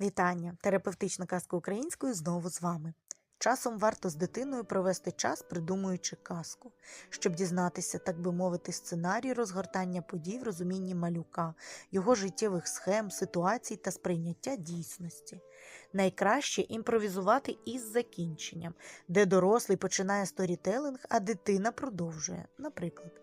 Вітання! Терапевтична казка українською знову з вами. Часом варто з дитиною провести час, придумуючи казку, щоб дізнатися, так би мовити, сценарій розгортання подій в розумінні малюка, його життєвих схем, ситуацій та сприйняття дійсності. Найкраще імпровізувати із закінченням, де дорослий починає сторітелинг, а дитина продовжує. Наприклад,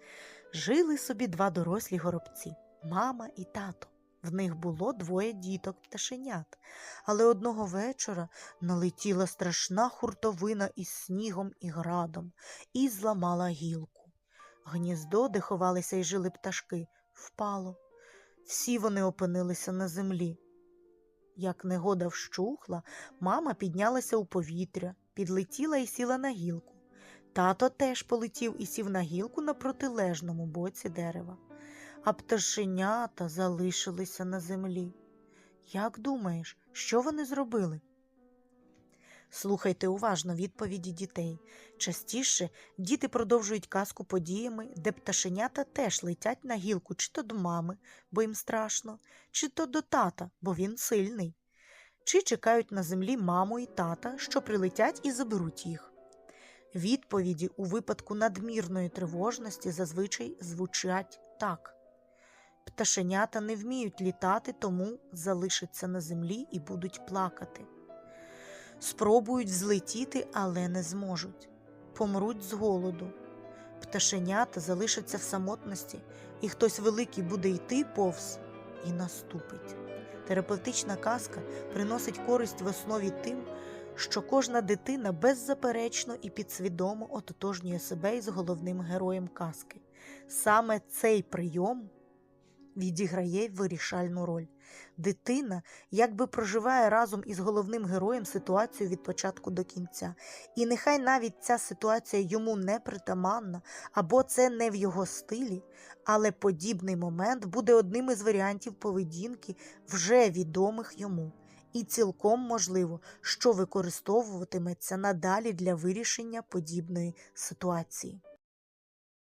жили собі два дорослі горобці мама і тато. В них було двоє діток пташенят, але одного вечора налетіла страшна хуртовина із снігом і градом і зламала гілку. Гніздо, де ховалися й жили пташки, впало. Всі вони опинилися на землі. Як негода вщухла, мама піднялася у повітря, підлетіла і сіла на гілку. Тато теж полетів і сів на гілку на протилежному боці дерева а пташенята залишилися на землі. Як думаєш, що вони зробили? Слухайте уважно відповіді дітей. Частіше діти продовжують казку подіями, де пташенята теж летять на гілку чи то до мами, бо їм страшно, чи то до тата, бо він сильний, чи чекають на землі маму і тата, що прилетять і заберуть їх. Відповіді у випадку надмірної тривожності зазвичай звучать так. Пташенята не вміють літати, тому залишаться на землі і будуть плакати. Спробують взлетіти, але не зможуть. Помруть з голоду. Пташенята залишаться в самотності, і хтось великий буде йти повз і наступить. Терапевтична казка приносить користь в основі тим, що кожна дитина беззаперечно і підсвідомо ототожнює себе із головним героєм казки. Саме цей прийом відіграє вирішальну роль. Дитина якби проживає разом із головним героєм ситуацію від початку до кінця. І нехай навіть ця ситуація йому не притаманна, або це не в його стилі, але подібний момент буде одним із варіантів поведінки, вже відомих йому. І цілком можливо, що використовуватиметься надалі для вирішення подібної ситуації.